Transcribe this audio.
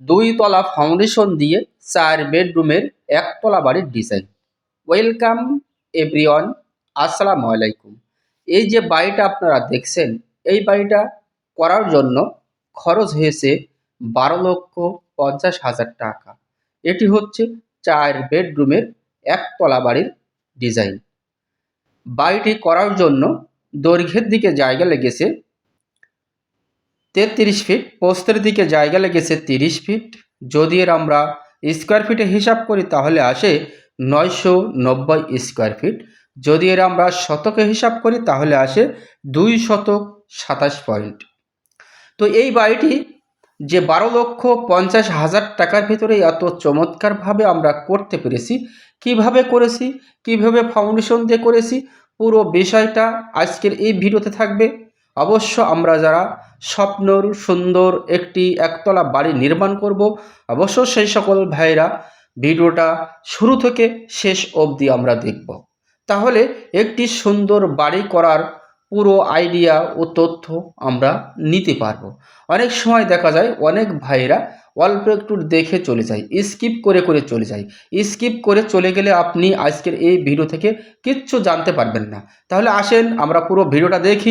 দুই তলা ফাউন্ডেশন দিয়ে চার বেডরুমের একতলা বাড়ির ডিজাইন ওয়েলকাম এভরিওয়ান আসসালামু আলাইকুম। এই যে বাড়িটা আপনারা দেখছেন, এই বাড়িটা করার জন্য খরচ হয়েছে বারো লক্ষ পঞ্চাশ হাজার টাকা। এটি হচ্ছে চার বেডরুমের একতলা বাড়ির ডিজাইন বাড়িটি করার জন্য দৈর্ঘ্যের দিকে জায়গা লেগেছে তেত্রিশ ফিট, পোস্তের দিকে জায়গা লেগেছে তিরিশ ফিট। যদি এর আমরা স্কোয়ার ফিটে হিসাব করি তাহলে আসে নয়শো নব্বই স্কোয়ার ফিট যদি এর আমরা শতকে হিসাব করি তাহলে আসে দুই শতক সাতাশ পয়েন্ট তো এই বাড়িটি যে বারো লক্ষ পঞ্চাশ হাজার টাকার ভিতরে এত চমৎকারভাবে আমরা করতে পেরেছি, কীভাবে করেছি, কীভাবে ফাউন্ডেশন দিয়ে করেছি, পুরো বিষয়টা আজকের এই ভিডিওতে থাকবে। অবশ্য আমরা যারা স্বপ্নর সুন্দর একটি একতলা বাড়ি নির্মাণ করব, অবশ্য সেই সকল ভাইরা ভিডিওটা শুরু থেকে শেষ অবধি আমরা দেখব। তাহলে একটি সুন্দর বাড়ি করার পুরো আইডিয়া ও তথ্য আমরা নিতে পারব। অনেক সময় দেখা যায় অনেক ভাইরা অল্প একটু দেখে চলে যায়, স্কিপ করে করে চলে যায়। স্কিপ করে চলে গেলে আপনি আজকের এই ভিডিও থেকে কিচ্ছু জানতে পারবেন না। তাহলে আসেন, আমরা পুরো ভিডিওটা দেখি।